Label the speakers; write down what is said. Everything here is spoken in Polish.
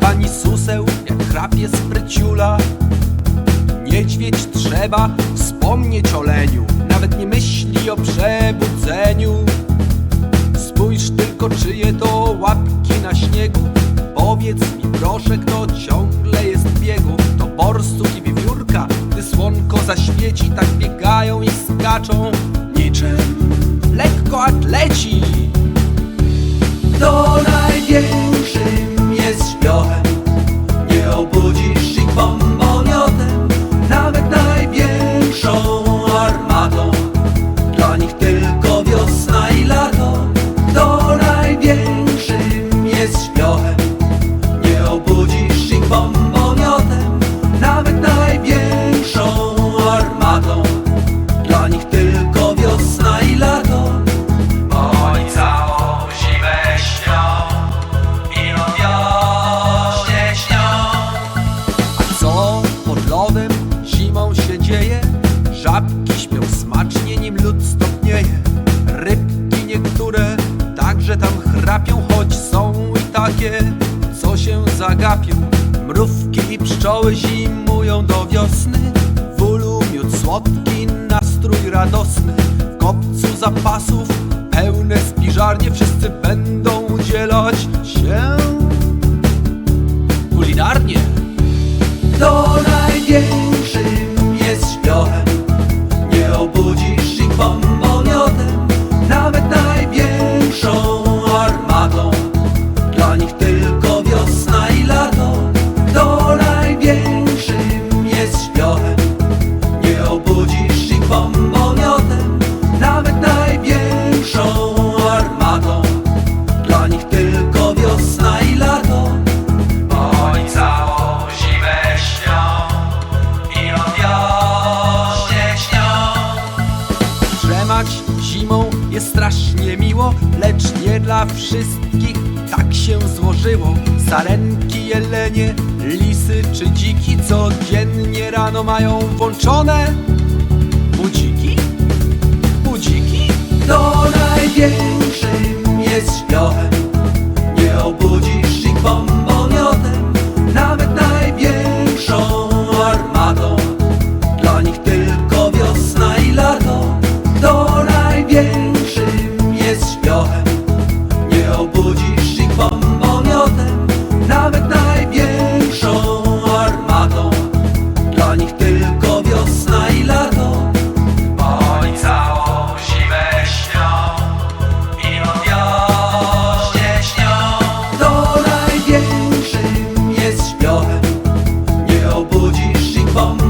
Speaker 1: Pani suseł jak chrapie spryciula Niedźwiedź trzeba wspomnieć o leniu Nawet nie myśli o przebudzeniu. Spójrz tylko czyje to łapki na śniegu. Powiedz mi proszę kto ciągle jest w biegu. To borsuk i wiewiórka Gdy słonko zaświeci tak biegają i skaczą Niczym. Lekko lód stopnieje. Rybki niektóre także tam chrapią, choć są i takie, co się zagapią. Mrówki i pszczoły zimują do wiosny. W ulu miód słodki, nastrój radosny. W kopcu zapasów pełne spiżarnie wszyscy będą udzielać się kulinarnie.
Speaker 2: Kto
Speaker 1: strasznie miło, lecz nie dla wszystkich tak się złożyło. Sarenki, jelenie, lisy czy dziki codziennie rano mają włączone budziki. Budziki?
Speaker 2: Kto największym jest śpiochem bum.